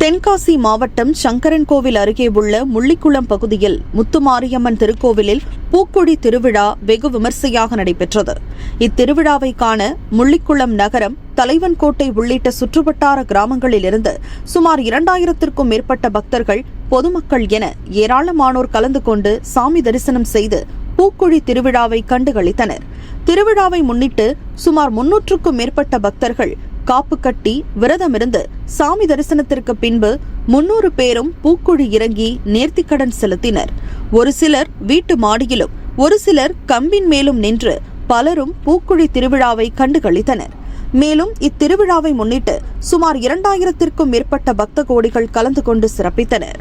தென்காசி மாவட்டம் சங்கரன்கோவில் அருகே உள்ள முள்ளிக்குளம் பகுதியில் முத்துமாரியம்மன் திருக்கோவிலில் பூக்கொடி திருவிழா வெகு விமர்சையாக நடைபெற்றது. இத்திருவிழாவை காண முள்ளிக்குளம் நகரம் தலைவன்கோட்டை உள்ளிட்ட சுற்றுவட்டார கிராமங்களிலிருந்து சுமார் இரண்டாயிரத்திற்கும் மேற்பட்ட பக்தர்கள் பொதுமக்கள் என ஏராளமானோர் கலந்து கொண்டு சாமி தரிசனம் செய்து பூக்குழி திருவிழாவை கண்டுகளித்தனர் திருவிழாவை முன்னிட்டு சுமார் முன்னூற்றுக்கும் மேற்பட்ட பக்தர்கள் காப்பு கட்டி விரதமிருந்து சாமி தரிசனத்திற்கு பின்பு முன்னூறு பேரும் பூக்குழி இறங்கி நேர்த்திக்கடன் செலுத்தினர். ஒரு சிலர் வீட்டு மாடியிலும் ஒரு சிலர் கம்பின் மேலும் நின்று பலரும் பூக்குழி திருவிழாவை கண்டுகளித்தனர். மேலும் இத்திருவிழாவை முன்னிட்டு சுமார் இரண்டாயிரத்திற்கும் மேற்பட்ட பக்த கோடிகள் கலந்து கொண்டு சிறப்பித்தனர்.